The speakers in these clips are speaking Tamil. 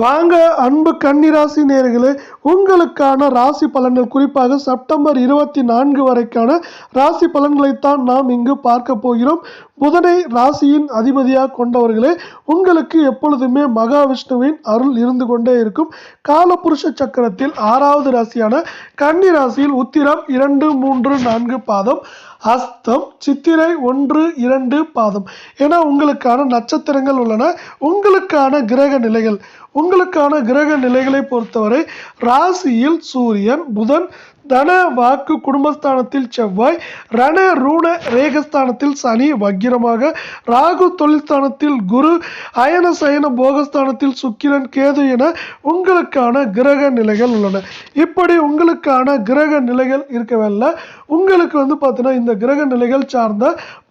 வாங்க அன்பு கன்னிராசி நேர்களே உங்களுக்கான ராசி பலன்கள் குறிப்பாக செப்டம்பர் இருபத்தி நான்கு வரைக்கான ராசி பலன்களைத்தான் நாம் இங்கு பார்க்க போகிறோம். புதனை ராசியின் அதிபதியாக கொண்டவர்களே உங்களுக்கு எப்பொழுதுமே மகாவிஷ்ணுவின் அருள் இருந்து கொண்டே இருக்கும். காலபுருஷ சக்கரத்தில் ஆறாவது ராசியான கன்னி ராசியில் உத்திரம் இரண்டு மூன்று நான்கு பாதம். அஸ்தம் சித்திரை ஒன்று இரண்டு பாதம். ஏன்னா உங்களுக்கான நட்சத்திரங்கள் உள்ளன. உங்களுக்கான கிரக நிலைகள். உங்களுக்கான கிரக நிலைகளை பொறுத்தவரை ராசியில் சூரியன் புதன் தன வாக்கு குடும்பஸ்தானத்தில் செவ்வாய் ரண ரூண ரேகஸ்தானத்தில் சனி வக்கிரமாக ராகு தொழில்ஸ்தானத்தில் குரு அயன சயன போகஸ்தானத்தில் சுக்கிரன் கேது என உங்களுக்கான கிரக நிலைகள் உள்ளன. இப்படி உங்களுக்கான கிரக நிலைகள் இருக்கவில்லை உங்களுக்கு வந்து பார்த்தீங்கன்னா இந்த கிரக நிலைகள் சார்ந்த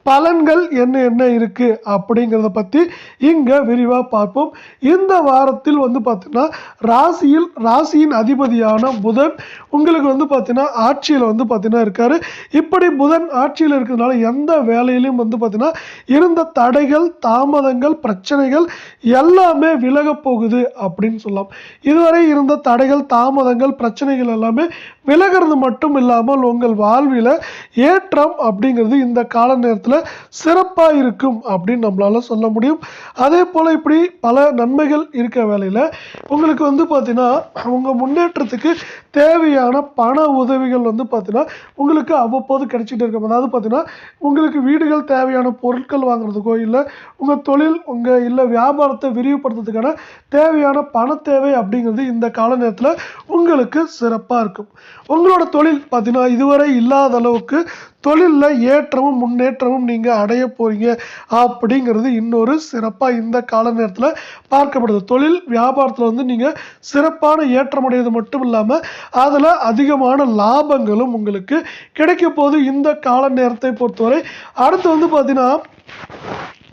பலன்கள் என்ன என்ன இருக்குது அப்படிங்கிறத பற்றி இங்கே விரிவாக பார்ப்போம். இந்த வாரத்தில் வந்து பார்த்தீங்கன்னா ராசியில் ராசியின் அதிபதியான புதன் உங்களுக்கு வந்து பார்த்தீங்கன்னா ஆட்சியில் வந்து பார்த்திங்கன்னா இருக்கார். இப்படி புதன் ஆட்சியில் இருக்கிறதுனால எந்த வேலையிலையும் வந்து பார்த்திங்கன்னா இருந்த தடைகள் தாமதங்கள் பிரச்சனைகள் எல்லாமே விலக போகுது அப்படின்னு சொல்லலாம். இதுவரை இருந்த தடைகள் தாமதங்கள் பிரச்சனைகள் எல்லாமே விலகிறது மட்டும் இல்லாமல் உங்கள் வாழ்வில் ஏற்றம் அப்படிங்கிறது இந்த கால நேரத்தில் சிறப்பாக இருக்கும் அப்படின்னு நம்மளால சொல்ல முடியும். அதே போல் இப்படி பல நன்மைகள் இருக்க வேலையில் உங்களுக்கு வந்து பார்த்திங்கன்னா உங்கள் முன்னேற்றத்துக்கு தேவையான பண உதவிகள் வந்து பார்த்திங்கன்னா உங்களுக்கு அவ்வப்போது கிடைச்சிட்டு இருக்கும். அதாவது பார்த்திங்கன்னா உங்களுக்கு வீடுகள் தேவையான பொருட்கள் வாங்குறதுக்கோ இல்லை உங்கள் தொழில் உங்கள் இல்லை வியாபாரத்தை விரிவுபடுத்துறதுக்கான தேவையான பண தேவை அப்படிங்கிறது இந்த கால நேரத்தில் உங்களுக்கு சிறப்பாக இருக்கும். உங்களோட தொழில் பார்த்திங்கன்னா இதுவரை இல்லாத அளவுக்கு தொழிலில் ஏற்றமும் முன்னேற்றமும் நீங்கள் அடைய போறீங்க அப்படிங்கிறது இன்னொரு சிறப்பாக இந்த கால நேரத்தில் பார்க்கப்படுது. தொழில் வியாபாரத்தில் வந்து நீங்கள் சிறப்பான ஏற்றம் மட்டும் இல்லாமல் அதில் அதிகமான லாபங்களும் உங்களுக்கு கிடைக்க போது இந்த கால நேரத்தை பொறுத்தவரை. அடுத்து வந்து பார்த்தீங்கன்னா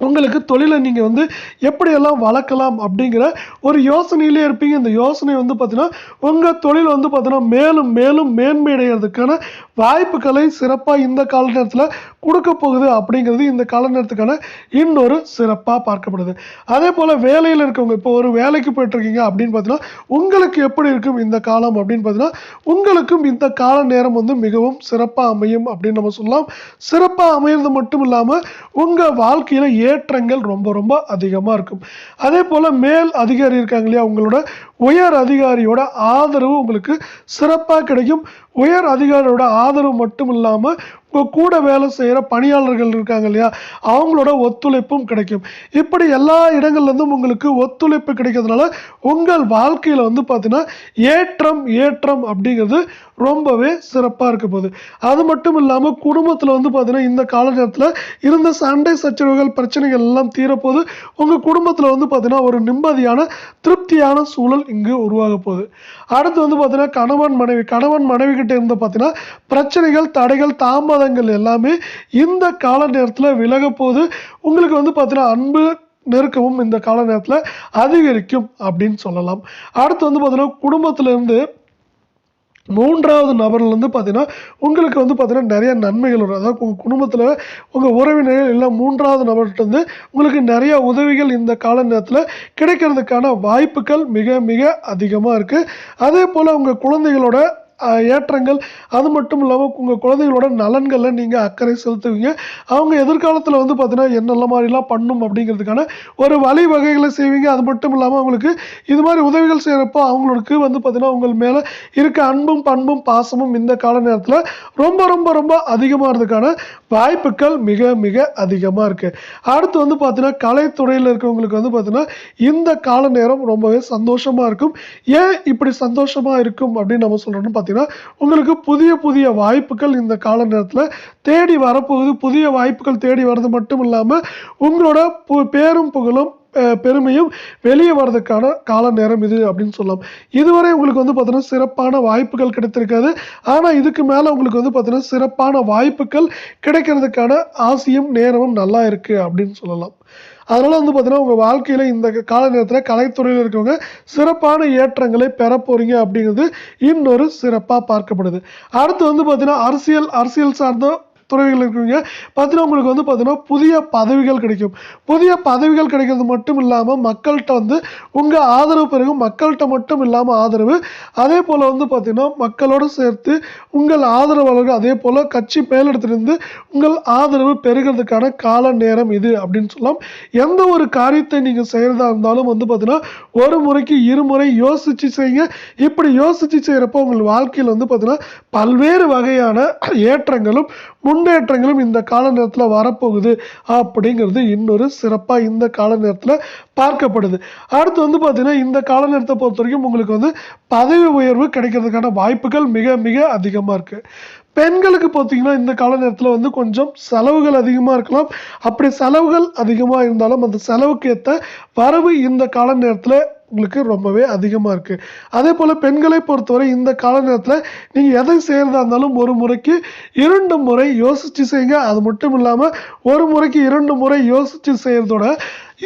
உங்களுக்கு தொழிலை நீங்கள் வந்து எப்படியெல்லாம் வளர்க்கலாம் அப்படிங்கிற ஒரு யோசனையிலே இருப்பீங்க. இந்த யோசனை வந்து பார்த்தீங்கன்னா உங்கள் தொழில் வந்து பார்த்தீங்கன்னா மேலும் மேலும் மேன்மையடைகிறதுக்கான வாய்ப்புகளை சிறப்பாக இந்த கால நேரத்தில் கொடுக்க போகுது அப்படிங்கிறது இந்த கால நேரத்துக்கான இன்னொரு சிறப்பாக பார்க்கப்படுது. அதே போல் வேலையில் இருக்கவங்க இப்போ ஒரு வேலைக்கு போயிட்டுருக்கீங்க அப்படின்னு பார்த்தீங்கன்னா உங்களுக்கு எப்படி இருக்கும் இந்த காலம் அப்படின்னு பார்த்தீங்கன்னா உங்களுக்கும் இந்த கால நேரம் வந்து மிகவும் சிறப்பாக அமையும் அப்படின்னு நம்ம சொல்லலாம். சிறப்பாக அமையிறது மட்டும் இல்லாமல் உங்கள் வாழ்க்கையில் ஏற்றங்கள் ரொம்ப ரொம்ப அதிகமாக இருக்கும். அதே போல் மேல் அதிகாரி இருக்காங்க இல்லையா உங்களோட உயர் அதிகாரியோட ஆதரவு உங்களுக்கு சிறப்பாக கிடைக்கும். உயர் அதிகாரியோட ஆதரவு மட்டும் இல்லாமல் உங்கள் கூட வேலை செய்கிற பணியாளர்கள் இருக்காங்க இல்லையா அவங்களோட ஒத்துழைப்பும் கிடைக்கும். இப்படி எல்லா இடங்கள்லேருந்தும் உங்களுக்கு ஒத்துழைப்பு கிடைக்கிறதுனால உங்கள் வாழ்க்கையில் வந்து பார்த்தீங்கன்னா ஏற்றம் ஏற்றம் அப்படிங்கிறது ரொம்பவே சிறப்பாக இருக்க போகுது. அது மட்டும் இல்லாமல் குடும்பத்தில் வந்து பார்த்தீங்கன்னா இந்த கால நேரத்தில் இருந்த சண்டை சச்சரவுகள் பிரச்சனைகள் எல்லாம் தீரப்போது உங்கள் குடும்பத்தில் வந்து பார்த்தீங்கன்னா ஒரு நிம்மதியான திருப்தியான சூழல் இங்கு உருவாக போகுது. அடுத்து வந்து பார்த்தீங்கன்னா கணவன் மனைவி கணவன் மனைவி கிட்ட இருந்து பார்த்தீங்கன்னா பிரச்சனைகள் தடைகள் தாமதங்கள் எல்லாமே இந்த கால நேரத்தில் விலக போகுது. உங்களுக்கு வந்து பார்த்தீங்கன்னா அன்பு நெருக்கமும் இந்த கால நேரத்தில் அதிகரிக்கும் அப்படின்னு சொல்லலாம். அடுத்து வந்து பார்த்தீங்கன்னா குடும்பத்திலேருந்து மூன்றாவது நபர்லேருந்து பார்த்தீங்கன்னா உங்களுக்கு வந்து பார்த்தீங்கன்னா நிறைய நன்மைகள் வரும். அதாவது உங்கள் குடும்பத்தில் உங்கள் உறவினர்கள் இல்லை மூன்றாவது நபர்கிட்ட வந்து உங்களுக்கு நிறைய உதவிகள் இந்த கால நேரத்தில் கிடைக்கிறதுக்கான வாய்ப்புகள் மிக மிக அதிகமாக இருக்குது அதே போல் உங்கள் குழந்தைகளோட ஏற்றங்கள். அது மட்டும் இல்லாமல் உங்கள் குழந்தைகளோட நலன்களில் நீங்கள் அக்கறை செலுத்துவீங்க. அவங்க எதிர்காலத்தில் வந்து பார்த்தீங்கன்னா என்னென்ன மாதிரிலாம் பண்ணும் அப்படிங்கிறதுக்கான ஒரு வழிவகைகளை செய்வீங்க. அது மட்டும் இல்லாமல் அவங்களுக்கு இது மாதிரி உதவிகள் செய்கிறப்போ அவங்களுக்கு வந்து பார்த்தீங்கன்னா உங்கள் மேலே இருக்க அன்பும் பண்பும் பாசமும் இந்த கால நேரத்தில் ரொம்ப ரொம்ப ரொம்ப அதிகமாகிறதுக்கான வாய்ப்புகள் மிக மிக அதிகமாக இருக்குது அடுத்து வந்து பார்த்தீங்கன்னா கலைத்துறையில் இருக்கிறவங்களுக்கு வந்து பார்த்தீங்கன்னா இந்த கால நேரம் ரொம்பவே சந்தோஷமாக இருக்கும். ஏன் இப்படி சந்தோஷமாக இருக்கும் அப்படின்னு நம்ம சொல்கிறோம்னு பார்த்தீங்கன்னா உங்களுக்கு புதிய புதிய வாய்ப்புகள் இந்த கால நேரத்தில் தேடி வரப்போகுது. புதிய வாய்ப்புகள் தேடி வர்றது மட்டும் இல்லாமல் உங்களோட பு- பேரும் புகழும் பெருமையும் வெளியே வர்றதுக்கான கால நேரம் இது அப்படின்னு சொல்லலாம். இதுவரை உங்களுக்கு வந்து பார்த்தீங்கன்னா சிறப்பான வாய்ப்புகள் கிடைத்திருக்காது. ஆனால் இதுக்கு மேலே உங்களுக்கு வந்து பார்த்தீங்கன்னா சிறப்பான வாய்ப்புகள் கிடைக்கிறதுக்கான ஆசையும் நேரமும் நல்லா இருக்குது அப்படின்னு சொல்லலாம். அதனால் வந்து பார்த்தீங்கன்னா உங்கள் வாழ்க்கையில் இந்த கால நேரத்தில் கலைத்துறையில் இருக்கவங்க சிறப்பான ஏற்றங்களை பெற போகிறீங்க அப்படிங்கிறது இன்னொரு சிறப்பாக பார்க்கப்படுது. அடுத்து வந்து பார்த்தீங்கன்னா அரசியல் அரசியல் சார்ந்த துறைகள் இருக்கிறவங்க பார்த்தீங்கன்னா உங்களுக்கு வந்து பார்த்தீங்கன்னா புதிய பதவிகள் கிடைக்கும். புதிய பதவிகள் கிடைக்கிறது மட்டும் இல்லாமல் மக்கள்கிட்ட வந்து உங்கள் ஆதரவு பெருகும். மக்கள்கிட்ட மட்டும் இல்லாமல் ஆதரவு. அதே போல் வந்து பார்த்திங்கன்னா மக்களோடு சேர்த்து உங்கள் ஆதரவாளர்கள் அதே போல் கட்சி மேலிடத்திலிருந்து உங்கள் ஆதரவு பெறுகிறதுக்கான கால நேரம் இது அப்படின்னு சொல்லலாம். எந்த ஒரு காரியத்தை நீங்கள் செய்கிறதா இருந்தாலும் வந்து பார்த்தீங்கன்னா ஒரு முறைக்கு இருமுறை யோசித்து செய்யுங்க. இப்படி யோசித்து செய்கிறப்போ உங்கள் வாழ்க்கையில் வந்து பார்த்தீங்கன்னா பல்வேறு வகையான ஏற்றங்களும் முன் முன்னேற்றங்களும் இந்த கால நேரத்தில் வரப்போகுது அப்படிங்கிறது இன்னொரு சிறப்பாக இந்த கால நேரத்தில் பார்க்கப்படுது. அடுத்து வந்து பார்த்தீங்கன்னா இந்த கால நேரத்தை பொறுத்த வரைக்கும் உங்களுக்கு வந்து பதவி உயர்வு கிடைக்கிறதுக்கான வாய்ப்புகள் மிக மிக அதிகமாக இருக்குது பெண்களுக்கு பார்த்தீங்கன்னா இந்த கால நேரத்தில் வந்து கொஞ்சம் செலவுகள் அதிகமாக இருக்கலாம். அப்படி செலவுகள் அதிகமாக இருந்தாலும் அந்த செலவுக்கு ஏற்ற வரவு இந்த கால நேரத்தில் உங்களுக்கு ரொம்பவே அதிகமாக இருக்குது அதே போல் பெண்களை பொறுத்தவரை இந்த கால நேரத்தில் நீங்கள் எதை செய்கிறதா இருந்தாலும் ஒரு முறைக்கு இரண்டு முறை யோசித்து செய்யுங்க. அது மட்டும் இல்லாமல் ஒரு முறைக்கு இரண்டு முறை யோசித்து செய்கிறதோட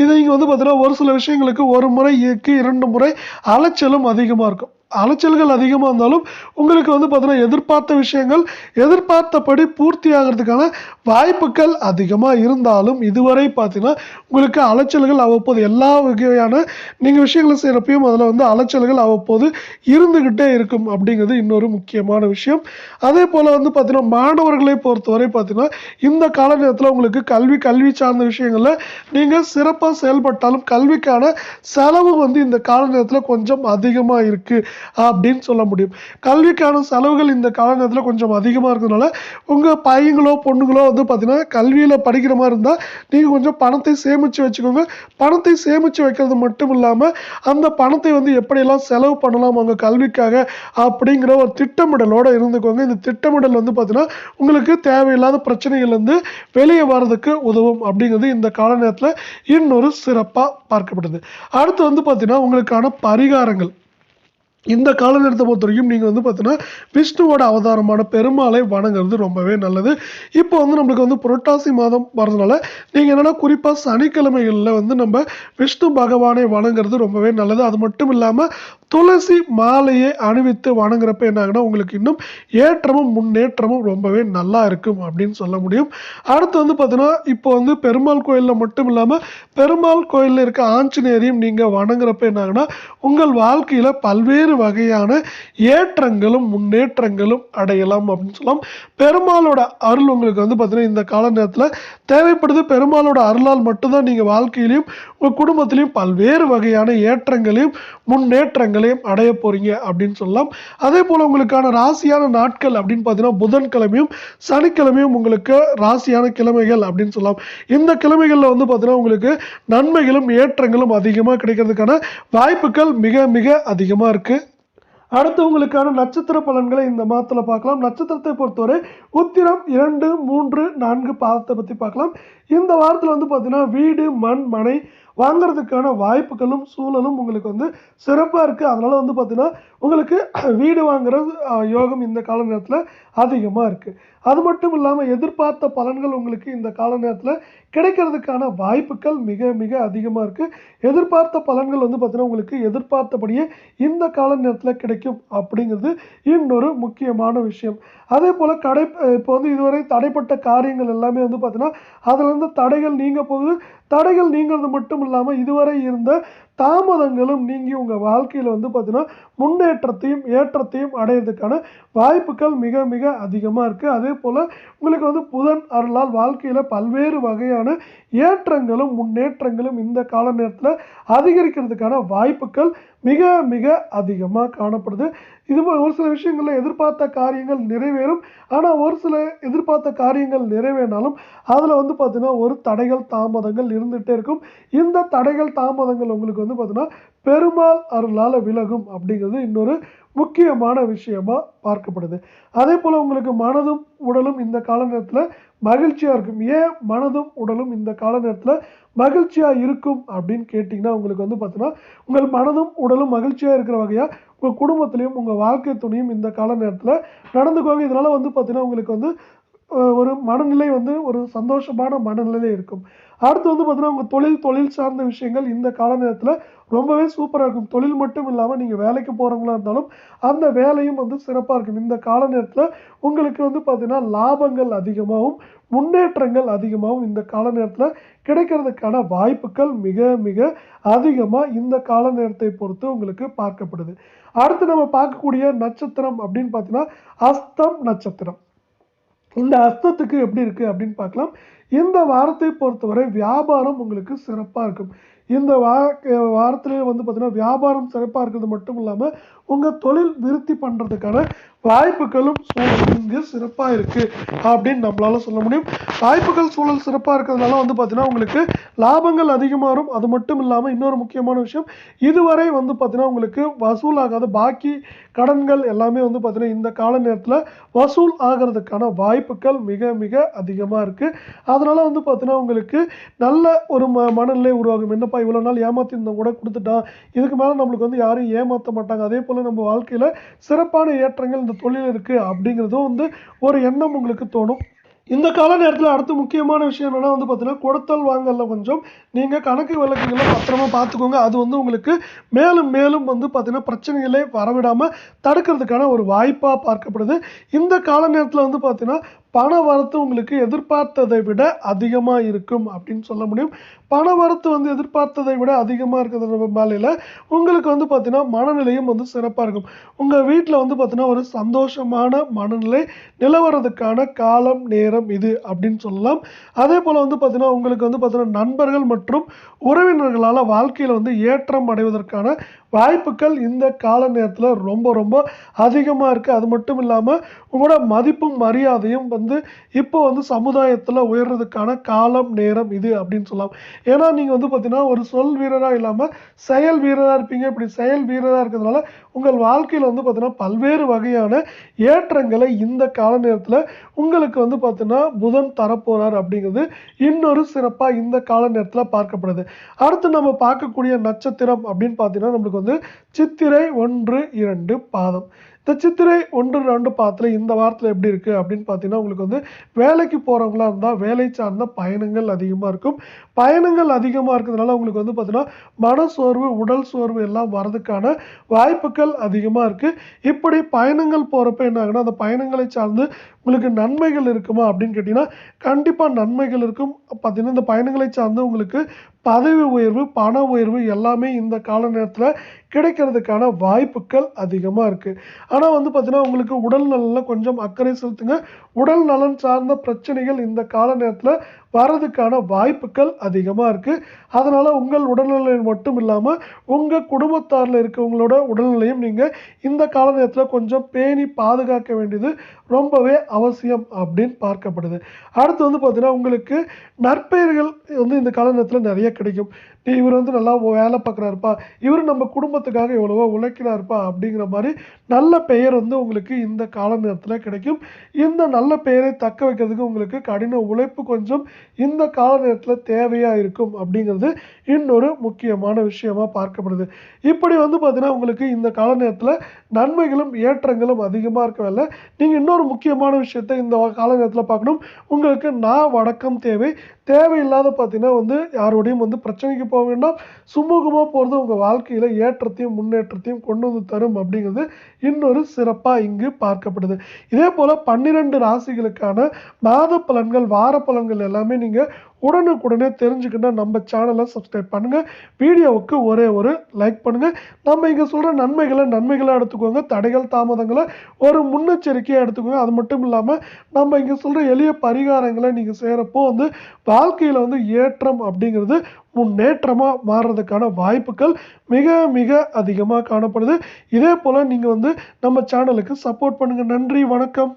இது இங்கே வந்து பார்த்தீங்கன்னா ஒரு சில விஷயங்களுக்கு ஒரு முறைக்கு இரண்டு முறை அலைச்சலும் அதிகமாக இருக்கும். அலைச்சல்கள் அதிகமாக இருந்தாலும் உங்களுக்கு வந்து பார்த்தீங்கன்னா எதிர்பார்த்த விஷயங்கள் எதிர்பார்த்தபடி பூர்த்தி ஆகிறதுக்கான வாய்ப்புகள் அதிகமாக இருந்தாலும் இதுவரை பார்த்தீங்கன்னா உங்களுக்கு அலைச்சல்கள் அவ்வப்போது எல்லா வகையான நீங்கள் விஷயங்களை செய்கிறப்பையும் அதில் வந்து அலைச்சல்கள் அவ்வப்போது இருந்துக்கிட்டே இருக்கும் அப்படிங்கிறது இன்னொரு முக்கியமான விஷயம். அதே போல் வந்து பார்த்தீங்கன்னா மாணவர்களை பொறுத்தவரை பார்த்தீங்கன்னா இந்த கால நேரத்தில் உங்களுக்கு கல்வி கல்வி சார்ந்த விஷயங்களில் நீங்கள் சிறப்பாக செயல்பட்டாலும் கல்விக்கான செலவு வந்து இந்த கால நேரத்தில் கொஞ்சம் அதிகமாக இருக்குது அப்படின்னு சொல்ல முடியும். கல்விக்கான செலவுகள் இந்த கால நேரத்தில் கொஞ்சம் அதிகமாக இருக்கிறதுனால உங்கள் பையங்களோ பொண்ணுங்களோ வந்து பார்த்தீங்கன்னா கல்வியில் படிக்கிற மாதிரி இருந்தால் நீங்கள் கொஞ்சம் பணத்தை சேமித்து வச்சுக்கோங்க. பணத்தை சேமித்து வைக்கிறது மட்டும் இல்லாமல் அந்த பணத்தை வந்து எப்படியெல்லாம் செலவு பண்ணலாம் உங்கள் கல்விக்காக அப்படிங்கிற ஒரு திட்டமிடலோடு இருந்துக்கோங்க. இந்த திட்டமிடல் வந்து பார்த்தீங்கன்னா உங்களுக்கு தேவையில்லாத பிரச்சனைகள்லேருந்து வெளியே வர்றதுக்கு உதவும் அப்படிங்கிறது இந்த கால நேரத்தில் இன்னொரு சிறப்பாக பார்க்கப்படுது. அடுத்து வந்து பார்த்தீங்கன்னா உங்களுக்கான பரிகாரங்கள். இந்த கால நேரத்தை பொறுத்த வரைக்கும் நீங்கள் வந்து பார்த்தீங்கன்னா விஷ்ணுவோட அவதாரமான பெருமாளை வணங்குறது ரொம்பவே நல்லது. இப்போ வந்து நம்மளுக்கு வந்து புரட்டாசி மாதம் வரதுனால நீங்கள் என்னென்னா குறிப்பாக சனிக்கிழமைகளில் வந்து நம்ம விஷ்ணு பகவானை வணங்குறது ரொம்பவே நல்லது. அது மட்டும் இல்லாமல் துளசி மாலையை அணிவித்து வணங்குறப்ப என்னாங்கன்னா உங்களுக்கு இன்னும் ஏற்றமும் முன்னேற்றமும் ரொம்பவே நல்லா இருக்கும் அப்படின்னு சொல்ல முடியும். அடுத்து வந்து பார்த்தீங்கன்னா இப்போ வந்து பெருமாள் கோயிலில் மட்டும் இல்லாமல் பெருமாள் கோயிலில் இருக்க ஆஞ்சநேயரையும் நீங்கள் வணங்குறப்ப என்னாங்கன்னா உங்கள் வாழ்க்கையில் பல்வேறு வகையான ஏற்றங்களும் முன்னேற்றங்களும் அடையலாம் அப்படின்னு சொல்லலாம். பெருமாளோட அருள் உங்களுக்கு வந்து பார்த்தீங்கன்னா இந்த கால நேரத்தில் தேவைப்படுது. பெருமாளோட அருளால் மட்டும்தான் நீங்கள் வாழ்க்கையிலையும் உங்கள் குடும்பத்திலையும் பல்வேறு வகையான ஏற்றங்களையும் முன்னேற்றங்கள் பலன்களையும் அடைய போறீங்க அப்படின்னு சொல்லலாம். அதே போல் உங்களுக்கான ராசியான நாட்கள் அப்படின்னு பார்த்தீங்கன்னா புதன்கிழமையும் சனிக்கிழமையும் உங்களுக்கு ராசியான கிழமைகள் அப்படின்னு சொல்லலாம். இந்த கிழமைகளில் வந்து பார்த்தீங்கன்னா உங்களுக்கு நன்மைகளும் ஏற்றங்களும் அதிகமாக கிடைக்கிறதுக்கான வாய்ப்புகள் மிக மிக அதிகமாக இருக்குது அடுத்து உங்களுக்கான நட்சத்திர பலன்களை இந்த மாதத்தில் பார்க்கலாம். நட்சத்திரத்தை பொறுத்தவரை உத்திரம் இரண்டு மூன்று நான்கு பாதத்தை பற்றி பார்க்கலாம். இந்த வாரத்தில் வந்து பார்த்திங்கன்னா வீடு மண் மனை வாங்குறதுக்கான வாய்ப்புகளும் சூழலும் உங்களுக்கு வந்து சிறப்பாக இருக்குது அதனால் வந்து பார்த்திங்கன்னா உங்களுக்கு வீடு வாங்குற யோகம் இந்த கால நேரத்தில் அதிகமாக இருக்குது அது மட்டும் இல்லாமல் எதிர்பார்த்த பலன்கள் உங்களுக்கு இந்த கால நேரத்தில் கிடைக்கிறதுக்கான வாய்ப்புகள் மிக மிக அதிகமாக இருக்குது எதிர்பார்த்த பலன்கள் வந்து பார்த்திங்கன்னா உங்களுக்கு எதிர்பார்த்தபடியே இந்த கால நேரத்தில் கிடைக்கும் அப்படிங்கிறது இன்னொரு முக்கியமான விஷயம். அதே போல் கடை இப்போ வந்து இதுவரை தடைப்பட்ட காரியங்கள் எல்லாமே வந்து பார்த்திங்கன்னா அதுலேருந்து தடைகள் நீங்க போகுது. தடைகள் நீங்கிறது மட்டும் இல்லாமல் இதுவரை இருந்த தாமதங்களும் நீங்கி உங்கள் வாழ்க்கையில் வந்து பார்த்திங்கன்னா முன்னேற்றத்தையும் ஏற்றத்தையும் அடையிறதுக்கான வாய்ப்புகள் மிக மிக அதிகமாக இருக்குது அதே போல் உங்களுக்கு வந்து புதன் அருளால் வாழ்க்கையில் பல்வேறு வகையான ஏற்றங்களும் முன்னேற்றங்களும் இந்த கால நேரத்தில் அதிகரிக்கிறதுக்கான வாய்ப்புகள் மிக மிக அதிகமாக காணப்படுது. இது ஒரு சில விஷயங்களில் எதிர்பார்த்த காரியங்கள் நிறைவேறும். ஆனால் ஒரு சில எதிர்பார்த்த காரியங்கள் நிறைவேறினாலும் அதில் வந்து பார்த்தீங்கன்னா ஒரு தடைகள் தாமதங்கள் இருந்துகிட்டே இருக்கும். இந்த தடைகள் தாமதங்கள் உங்களுக்கு வந்து பார்த்தீங்கன்னா பெருமாள் அருளால் விலகும் அப்படிங்கிறது இன்னொரு முக்கியமான விஷயமா பார்க்கப்படுது. அதே போல் உங்களுக்கு மனதும் உடலும் இந்த கால நேரத்தில் மகிழ்ச்சியாக இருக்கும். ஏன் மனதும் உடலும் இந்த கால நேரத்தில் மகிழ்ச்சியாக இருக்கும் அப்படின்னு கேட்டிங்கன்னா உங்களுக்கு வந்து பார்த்தீங்கன்னா உங்கள் மனதும் உடலும் மகிழ்ச்சியாக இருக்கிற வகையாக உங்கள் குடும்பத்துலேயும் உங்கள் வாழ்க்கை துணையும் இந்த கால நேரத்தில் நடந்துக்குவாங்க. இதனால் வந்து பார்த்தீங்கன்னா உங்களுக்கு வந்து ஒரு மனநிலை வந்து ஒரு சந்தோஷமான மனநிலை இருக்கும். அடுத்து வந்து பார்த்தீங்கன்னா உங்கள் தொழில் தொழில் சார்ந்த விஷயங்கள் இந்த கால நேரத்தில் ரொம்பவே சூப்பராக இருக்கும். தொழில் மட்டும் இல்லாமல் நீங்கள் வேலைக்கு போகிறவங்களா இருந்தாலும் அந்த வேலையும் வந்து சிறப்பாக இருக்கும். இந்த கால நேரத்தில் உங்களுக்கு வந்து பார்த்தீங்கன்னா லாபங்கள் அதிகமாகவும் முன்னேற்றங்கள் அதிகமாகவும் இந்த கால நேரத்தில் கிடைக்கிறதுக்கான வாய்ப்புகள் மிக மிக அதிகமாக இந்த கால நேரத்தை பொறுத்து உங்களுக்கு பார்க்கப்படுது. அடுத்து நம்ம பார்க்கக்கூடிய நட்சத்திரம் அப்படின்னு பார்த்தீங்கன்னா அஸ்தம் நட்சத்திரம். இந்த அஸ்தத்துக்கு எப்படி இருக்குது அப்படின்னு பார்க்கலாம். இந்த வாரத்தை பொறுத்தவரை வியாபாரம் உங்களுக்கு சிறப்பாக இருக்கும். இந்த வா வாரத்திலே வந்து பார்த்திங்கன்னா வியாபாரம் சிறப்பாக இருக்கிறது மட்டும் இல்லாமல் உங்கள் தொழில் விருத்தி பண்ணுறதுக்கான வாய்ப்புகளும் சூழல் இங்கே சிறப்பாக இருக்குது அப்படின்னு நம்மளால் சொல்ல முடியும். வாய்ப்புகள் சூழல் சிறப்பாக இருக்கிறதுனால வந்து பார்த்திங்கன்னா உங்களுக்கு லாபங்கள் அதிகமாகும் அது மட்டும் இல்லாமல் இன்னொரு முக்கியமான விஷயம் இதுவரை வந்து பார்த்திங்கன்னா உங்களுக்கு வசூல் ஆகாத பாக்கி கடன்கள் எல்லாமே வந்து பார்த்திங்கன்னா இந்த கால நேரத்தில் வசூல் ஆகிறதுக்கான வாய்ப்புகள் மிக மிக அதிகமாக இருக்குது அதனால் வந்து பார்த்தீங்கன்னா உங்களுக்கு நல்ல ஒரு ம மனநிலை உருவாகும். என்னப்பா இவ்வளோ நாள் ஏமாத்திருந்தோம் கூட கொடுத்துட்டான். இதுக்கு மேலே நம்மளுக்கு வந்து யாரும் ஏமாற்ற மாட்டாங்க. அதே போல் நம்ம வாழ்க்கையில் சிறப்பான ஏற்றங்கள் இந்த தொழில் இருக்குது அப்படிங்கிறதும் வந்து ஒரு எண்ணம் உங்களுக்கு தோணும். இந்த கால நேரத்தில் அடுத்து முக்கியமான விஷயம் என்னென்னா வந்து பார்த்தீங்கன்னா கொடுத்தல் வாங்கல கொஞ்சம். நீங்கள் கணக்கு வழக்குகளை பத்திரமா பார்த்துக்கோங்க அது வந்து உங்களுக்கு மேலும் மேலும் வந்து பார்த்தீங்கன்னா பிரச்சனைகளை வரவிடாமல் தடுக்கிறதுக்கான ஒரு வாய்ப்பாக பார்க்கப்படுது. இந்த கால நேரத்தில் வந்து பார்த்தீங்கன்னா பண வரத்து உங்களுக்கு எதிர்பார்த்ததை விட அதிகமாக இருக்கும் அப்படின்னு சொல்ல முடியும். பண வரத்து வந்து எதிர்பார்த்ததை விட அதிகமாக இருக்கிறது மேலையில் உங்களுக்கு வந்து பார்த்திங்கன்னா மனநிலையும் வந்து சிறப்பாக இருக்கும். உங்கள் வீட்டில் வந்து பார்த்திங்கன்னா ஒரு சந்தோஷமான மனநிலை நிலவரதுக்கான காலம் நேரம் இது அப்படின்னு சொல்லலாம். அதே போல் வந்து பார்த்திங்கன்னா உங்களுக்கு வந்து பார்த்திங்கன்னா நண்பர்கள் மற்றும் உறவினர்களால் வாழ்க்கையில் வந்து ஏற்றம் அடைவதற்கான வாய்ப்புகள் இந்த கால நேரத்தில் ரொம்ப ரொம்ப அதிகமாக இருக்குது அது மட்டும் இல்லாமல் உங்களோட மதிப்பும் மரியாதையும் வந்து இப்போ வந்து சமுதாயத்தில் உயர்றதுக்கான காலம் நேரம் இது அப்படின்னு சொல்லலாம். ஏன்னா நீங்கள் வந்து பார்த்தீங்கன்னா ஒரு சொல் வீரராக இல்லாமல் செயல் வீரராக இருப்பீங்க. இப்படி செயல் வீரராக இருக்கிறதுனால உங்கள் வாழ்க்கையில் வந்து பார்த்தீங்கன்னா பல்வேறு வகையான ஏற்றங்களை இந்த கால நேரத்தில் உங்களுக்கு வந்து பார்த்தீங்கன்னா புதன் தரப்போகிறார் அப்படிங்கிறது இன்னொரு சிறப்பாக இந்த கால நேரத்தில் பார்க்கப்படுது. அடுத்து நம்ம பார்க்கக்கூடிய நட்சத்திரம் அப்படின்னு பார்த்தீங்கன்னா நம்மளுக்கு வந்து சித்திரை ஒன்று இரண்டு பாதம். இந்த சித்திரை ஒன்று ரெண்டு பாதத்தில் இந்த வாரத்தில் எப்படி இருக்குது அப்படின்னு பார்த்தீங்கன்னா உங்களுக்கு வந்து வேலைக்கு போகிறவங்களா இருந்தால் வேலை சார்ந்த பயணங்கள் அதிகமாக இருக்கும். பயணங்கள் அதிகமாக இருக்கிறதுனால உங்களுக்கு வந்து பார்த்தீங்கன்னா மன சோர்வு உடல் சோர்வு எல்லாம் வரதுக்கான வாய்ப்புகள் அதிகமாக இருக்குது இப்படி பயணங்கள் போகிறப்ப என்ன ஆகுனா அந்த பயணங்களை சார்ந்து உங்களுக்கு நன்மைகள் இருக்குமா அப்படின்னு கேட்டிங்கன்னா கண்டிப்பாக நன்மைகள் இருக்கும். பார்த்தீங்கன்னா இந்த பயணங்களை சார்ந்து உங்களுக்கு பதவி உயர்வு பண உயர்வு எல்லாமே இந்த கால நேரத்தில் கிடைக்கிறதுக்கான வாய்ப்புகள் அதிகமாக இருக்குது ஆனால் வந்து பார்த்தீங்கன்னா உங்களுக்கு உடல் நலனில் கொஞ்சம் அக்கறை செலுத்துங்க. உடல் நலன் சார்ந்த பிரச்சனைகள் இந்த கால நேரத்தில் வரதுக்கான வாய்ப்புகள் அதிகமாக இருக்குது அதனால் உங்கள் உடல்நிலை மட்டும் இல்லாமல் உங்கள் குடும்பத்தாரில் இருக்கவங்களோட உடல்நிலையும் நீங்கள் இந்த கால நேரத்தில் கொஞ்சம் பேணி பாதுகாக்க வேண்டியது ரொம்பவே அவசியம் அப்படின்னு பார்க்கப்படுது. அடுத்து வந்து பார்த்திங்கன்னா உங்களுக்கு நற்பெயர்கள் வந்து இந்த கால நேரத்தில் நிறைய கிடைக்கும். இவர் வந்து நல்லா வேலை பார்க்குறாருப்பா. இவர் நம்ம குடும்பத்துக்காக எவ்வளவோ உழைக்கிறாருப்பா அப்படிங்கிற மாதிரி நல்ல பெயர் வந்து உங்களுக்கு இந்த கால நேரத்தில் கிடைக்கும். இந்த நல்ல பெயரை தக்க வைக்கிறதுக்கு உங்களுக்கு கடின உழைப்பு கொஞ்சம் இந்த கால நேரத்தில் தேவையாக இருக்கும் அப்படிங்கிறது இன்னொரு முக்கியமான விஷயமா பார்க்கப்படுது. இப்படி வந்து பார்த்தீங்கன்னா உங்களுக்கு இந்த கால நேரத்தில் நன்மைகளும் ஏற்றங்களும் அதிகமாக இருக்கவில்லை நீங்கள் இன்னொரு முக்கியமான விஷயத்தை இந்த கால நேரத்தில் பார்க்கணும். உங்களுக்கு நான் வடக்கம் தேவை. தேவையில்லாத பார்த்தீங்கன்னா வந்து யாரோடையும் வந்து பிரச்சனைக்கு போக வேண்டாம் சுமூகமாக போகிறது உங்கள் வாழ்க்கையில் ஏற்றத்தையும் முன்னேற்றத்தையும் கொண்டு வந்து தரும் அப்படிங்கிறது இன்னொரு சிறப்பாக இங்கு பார்க்கப்படுது. இதே போல் பன்னிரெண்டு ராசிகளுக்கான மாத பலன்கள் வார பலன்கள் எல்லாமே நீங்கள் உடனுக்குடனே தெரிஞ்சுக்கணும் நம்ம சேனலை சப்ஸ்கிரைப் பண்ணுங்கள் வீடியோவுக்கு ஒரே ஒரு லைக் பண்ணுங்கள் நம்ம இங்கே சொல்கிற நன்மைகளை நன்மைகளாக எடுத்துக்கோங்க. தடைகள் தாமதங்களை ஒரு முன்னெச்சரிக்கையாக எடுத்துக்கோங்க. அது மட்டும் இல்லாமல் நம்ம இங்கே சொல்கிற எளிய பரிகாரங்களை நீங்கள் செய்கிறப்போ வந்து வாழ்க்கையில் வந்து ஏற்றம் அப்படிங்கிறது முன்னேற்றமாக மாறுறதுக்கான வாய்ப்புகள் மிக மிக அதிகமாக காணப்படுது. இதே போல் நீங்கள் வந்து நம்ம சேனலுக்கு சப்போர்ட் பண்ணுங்கள் நன்றி வணக்கம்.